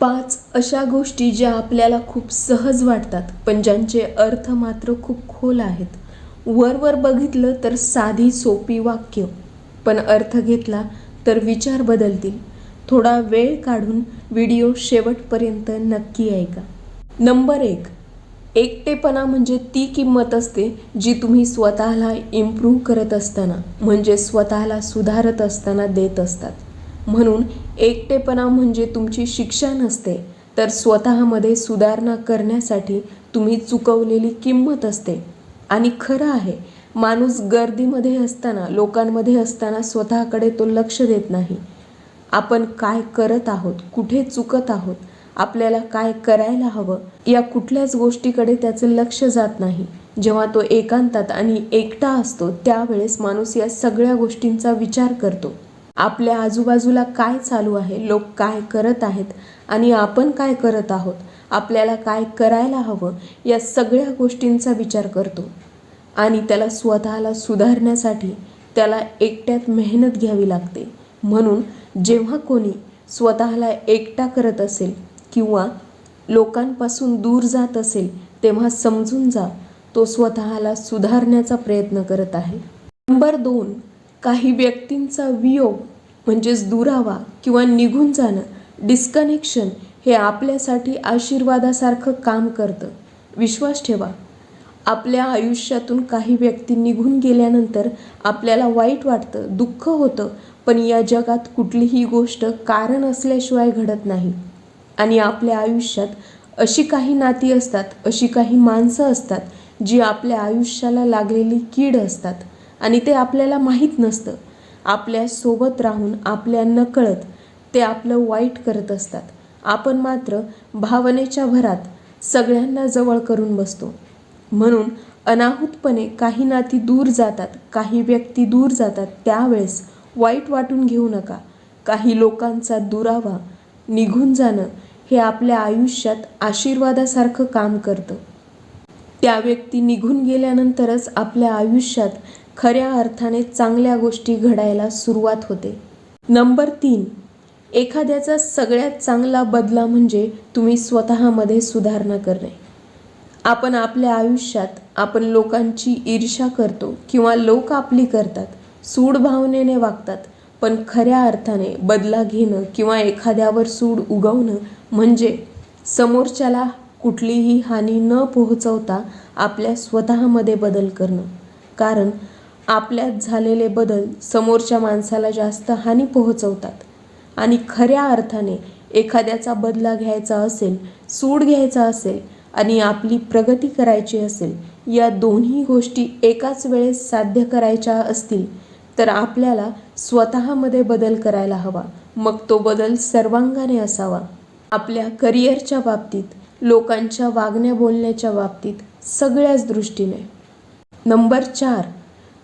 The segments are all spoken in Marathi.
पाच अशा गोष्टी ज्या आपल्याला खूप सहज वाटतात पण ज्यांचे अर्थ मात्र खूप खोल आहेत. वरवर बघितलं तर साधी सोपी वाक्य पण अर्थ घेतला तर विचार बदलतील. थोडा वेळ काढून व्हिडिओ शेवटपर्यंत नक्की ऐका. नंबर एक एकटेपणा म्हणजे ती किंमत असते जी तुम्ही स्वतःला इम्प्रूव्ह करत असताना म्हणजे स्वतःला सुधारत असताना देत असतात. म्हणून एकटेपणा म्हणजे तुमची शिक्षा नसते तर स्वतःमध्ये सुधारणा करण्यासाठी तुम्ही चुकवलेली किंमत असते. आणि खरं आहे माणूस गर्दीमध्ये असताना लोकांमध्ये असताना स्वतःकडे तो लक्ष देत नाही. आपण काय करत आहोत कुठे चुकत आहोत आपल्याला काय करायला हवं या कुठल्याच गोष्टीकडे त्याचं लक्ष जात नाही. जेव्हा तो एकांतात आणि एकटा असतो त्यावेळेस माणूस या सगळ्या गोष्टींचा विचार करतो. आपल्या आजूबाजूला काय चालू आहे लोक काय करत आहेत आणि आपण काय करत आहोत आपल्याला काय करायला हवं या सगळ्या गोष्टींचा विचार करतो. आणि त्याला स्वतःला सुधारण्यासाठी त्याला एकट्यात मेहनत घ्यावी लागते. म्हणून जेव्हा कोणी स्वतःला एकटा करत असेल किंवा लोकांपासून दूर जात असेल तेव्हा समजून जा तो स्वतःला सुधारण्याचा प्रयत्न करत आहे. नंबर दोन काही व्यक्तींचा वियोग म्हणजेच दुरावा किंवा निघून जाणं डिस्कनेक्शन हे आपल्यासाठी आशीर्वादासारखं काम करतं. विश्वास ठेवा. आपल्या आयुष्यातून काही व्यक्ती निघून गेल्यानंतर आपल्याला वाईट वाटतं दुःख होतं पण या जगात कुठलीही गोष्ट कारण असल्याशिवाय घडत नाही. आणि आपल्या आयुष्यात अशी काही नाती असतात अशी काही माणसं असतात जी आपल्या आयुष्याला लागलेली कीड असतात आणि ते आपल्याला माहीत नसतं. आपल्यासोबत राहून आपल्या नकळत ते आपलं वाईट करत असतात. आपण मात्र भावनेच्या भरात सगळ्यांना जवळ करून बसतो. म्हणून अनाहूतपणे काही नाती दूर जातात काही व्यक्ती दूर जातात त्यावेळेस वाईट वाटून घेऊ नका. काही लोकांचा दुरावा निघून जाणं हे आपल्या आयुष्यात आशीर्वादासारखं काम करतं. त्या व्यक्ती निघून गेल्यानंतरच आपल्या आयुष्यात खऱ्या अर्थाने चांगल्या गोष्टी घडायला सुरुवात होते. नंबर तीन. एखाद्याचा सगळ्यात चांगला बदला म्हणजे तुम्ही स्वतःमध्ये सुधारणा करणे. आपण आपल्या आयुष्यात आपण लोकांची ईर्ष्या करतो किंवा लोक आपली करतात सूड भावनेने वागतात पण खऱ्या अर्थाने बदला घेणं किंवा एखाद्यावर सूड उगवणं म्हणजे समोरच्याला कुठलीही हानी न पोहोचवता आपल्या स्वतःमध्ये बदल करणं. कारण आपल्यात झालेले बदल समोरच्या माणसाला जास्त हानी पोहोचवतात. आणि खऱ्या अर्थाने एखाद्याचा बदला घ्यायचा असेल सूड घ्यायचा असेल आणि आपली प्रगती करायची असेल या दोन्ही गोष्टी एकाच वेळेस साध्य करायच्या असतील तर आपल्याला स्वतःमध्ये बदल करायला हवा. मग तो बदल सर्वांगाने असावा. आपल्या करिअरच्या बाबतीत लोकांच्या वागण्या बोलण्याच्या बाबतीत सगळ्याच दृष्टीने. नंबर चार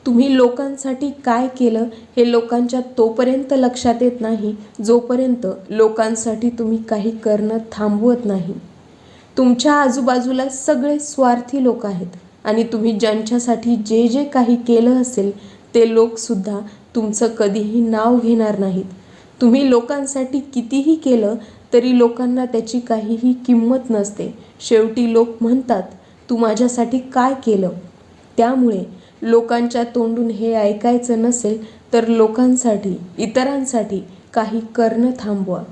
तुम्ही लोकांसाठी काय केलं हे लोकांच्या तोपर्यंत लक्षात येत नाही जोपर्यंत लोकांसाठी तुम्ही काही करणं थांबवत नाही. तुमच्या आजूबाजूला सगळे स्वार्थी लोक आहेत आणि तुम्ही ज्यांच्यासाठी जे जे काही केलं असेल ते लोकसुद्धा तुमचं कधीही नाव घेणार नाहीत. तुम्ही लोकांसाठी कितीही केलं तरी लोकांना त्याची काहीही किंमत नसते. शेवटी लोक म्हणतात तू माझ्यासाठी काय केलं? त्यामुळे लोकांच्या तोंडून हे ऐकायचं नसेल तर लोकांसाठी इतरांसाठी काही करणं थांबवा.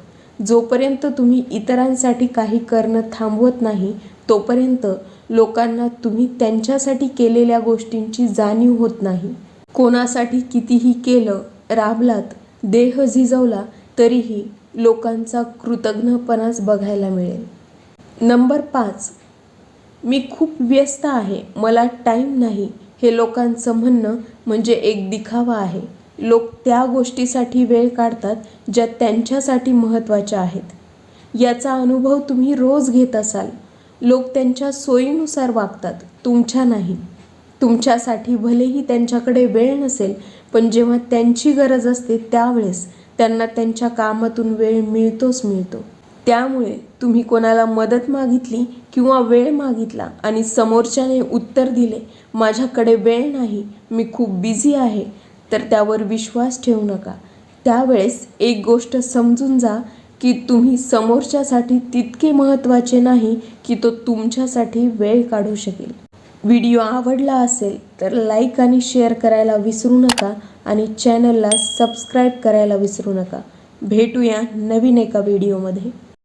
जोपर्यंत तुम्ही इतरांसाठी काही करणं थांबवत नाही तोपर्यंत लोकांना तुम्ही त्यांच्यासाठी केलेल्या गोष्टींची जाणीव होत नाही. कोणासाठी कितीही केलं राबलात देह झिजवला तरीही लोकांचा कृतज्ञपणाच बघायला मिळेल. नंबर पाच. मी खूप व्यस्त आहे. मला टाईम नाही. हे लोकांचं म्हणणं म्हणजे एक दिखावा आहे. लोक त्या गोष्टीसाठी वेळ काढतात ज्या त्यांच्यासाठी महत्त्वाच्या आहेत. याचा अनुभव तुम्ही रोज घेत असाल. लोक त्यांच्या सोयीनुसार वागतात तुमच्या नाही. तुमच्यासाठी भलेही त्यांच्याकडे वेळ नसेल पण जेव्हा त्यांची गरज असते त्यावेळेस त्यांना त्यांच्या कामातून वेळ मिळतोच मिळतो. त्यामुळे तुम्ही कोणाला मदत मागितली किंवा वेळ मागितला आणि समोरच्याने उत्तर दिले माझ्याकडे वेळ नाही मी खूप बिझी आहे तर त्यावर विश्वास ठेवू नका. त्यावेळेस एक गोष्ट समजून जा की तुम्ही समोरच्यासाठी तितके महत्त्वाचे नाही की तो तुमच्यासाठी वेळ काढू शकेल. व्हिडिओ आवडला असेल तर लाईक आणि शेअर करायला विसरू नका आणि चॅनलला सबस्क्राईब करायला विसरू नका. भेटूया नवीन एका व्हिडिओमध्ये.